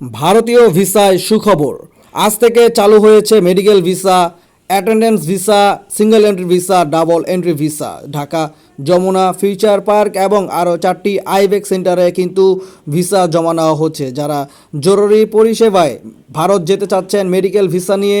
ভারতীয় ভিসায় সুখবর। আজ থেকে চালু হয়েছে medical visa, attendance visa, single entry visa, double entry visa. Dhaka, Jamuna, future park এবং আরও চারটি আইবেক সেন্টারে কিন্তু ভিসা জমা নেওয়া হচ্ছে। যারা জরুরি পরিষেবায় ভারত যেতে চাচ্ছেন মেডিকেল ভিসা নিয়ে,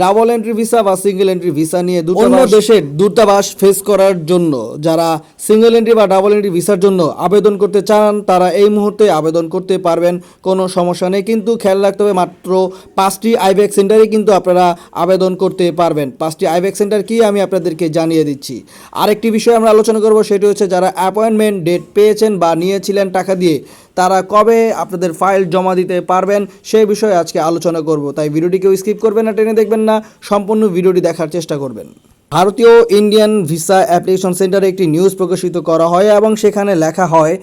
ডাবল এন্ট্রি ভিসা বা সিঙ্গেল এন্ট্রি ভিসা নিয়ে অন্য দেশের দূতাবাস ফেস করার জন্য, যারা সিঙ্গেল এন্ট্রি বা ডাবল এন্ট্রি ভিসার জন্য আবেদন করতে চান, তারা এই মুহূর্তে আবেদন করতে পারবেন, কোনো সমস্যা নেই। কিন্তু খেয়াল রাখতে হবে, মাত্র পাঁচটি আইবেক সেন্টারে কিন্তু আপনারা আবেদন করতে পারবেন। পাঁচটি আইবেক সেন্টার কি আমি আপনাদেরকে জানিয়ে দিচ্ছি। আরেকটি বিষয় আমরা আলোচনা করব, সেটি হচ্ছে যারা অ্যাপয়েন্টমেন্ট ডেট পেয়েছেন বা নিয়েছিলেন টাকা দিয়ে, তারা কবে আপনাদের ফাইল জমা দিতে পারবেন, সেই বিষয়ে আজকে আলোচনা করব। তাই ভিডিওটি কেউ স্কিপ করবেন না, টেনে দেখবেন না, সম্পূর্ণ ভিডিওটি দেখার চেষ্টা করবেন। ভারতীয় ইন্ডিয়ান ভিসা অ্যাপ্লিকেশন সেন্টারে একটি নিউজ প্রকাশিত করা হয় এবং সেখানে লেখা হয়,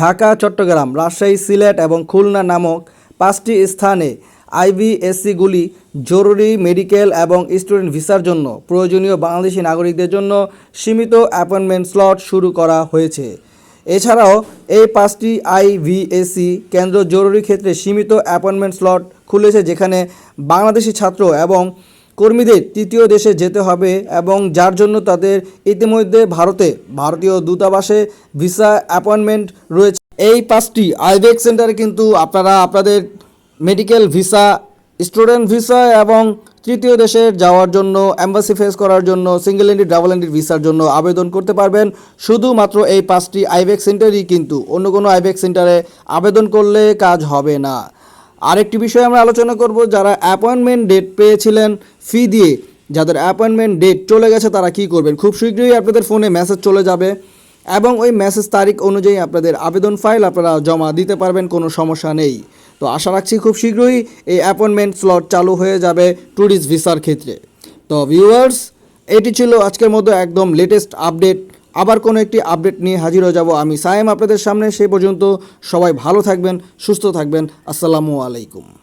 ঢাকা, চট্টগ্রাম, রাজশাহী, সিলেট এবং খুলনা নামক পাঁচটি স্থানে আইবিএসসিগুলি জরুরি মেডিকেল এবং স্টুডেন্ট ভিসার জন্য প্রয়োজনীয় বাংলাদেশি নাগরিকদের জন্য সীমিত অ্যাপয়েন্টমেন্ট স্লট শুরু করা হয়েছে। এছাড়াও এই পাঁচটি আইভিএসি কেন্দ্র জরুরি ক্ষেত্রে সীমিত অ্যাপয়েন্টমেন্ট স্লট খুলেছে যেখানে বাংলাদেশি ছাত্র এবং কর্মীদের তৃতীয় দেশে যেতে হবে এবং যার জন্য তাদের ইতিমধ্যে ভারতে ভারতীয় দূতাবাসে ভিসা অ্যাপয়েন্টমেন্ট রয়েছে। এই পাঁচটি আইভেক সেন্টারে কিন্তু আপনারা আপনাদের মেডিকেল ভিসা, স্টুডেন্ট ভিসা এবং তৃতীয় দেশে যাওয়ার জন্য অ্যাম্বাসি ফেস করার জন্য সিঙ্গেল এন্ট্রি ডাবল এন্ট্রি ভিসার জন্য আবেদন করতে পারবেন। শুধুমাত্র এই পাঁচটি আইবেক সেন্টারই কিন্তু, অন্য কোনো আইবেক সেন্টারে আবেদন করলে কাজ হবে না। আরেকটি বিষয় আমরা আলোচনা করব, যারা অ্যাপয়েন্টমেন্ট ডেট পেয়েছিলেন ফি দিয়ে, যাদের অ্যাপয়েন্টমেন্ট ডেট চলে গেছে তারা কি করবেন? খুব শীঘ্রই আপনাদের ফোনে মেসেজ চলে যাবে। এবং ওই মেসেজ তারিখ অনুযায়ী আপনাদের আবেদন ফাইল আপনারা জমা দিতে পারবেন, কোনো সমস্যা নেই। তো আশা রাখছি খুব শীঘ্রই এই অ্যাপয়েন্টমেন্ট স্লট চালু হয়ে যাবে ট্যুরিস্ট ভিসার ক্ষেত্রে। তো ভিউয়ার্স এটি ছিল আজকের মতো একদম লেটেস্ট আপডেট আবার কোনো একটি আপডেট নিয়ে হাজির হয়ে যাব আমি সায়েম আপনাদের সামনে। সেই পর্যন্ত সবাই ভালো থাকবেন, সুস্থ থাকবেন। আসসালামু আলাইকুম।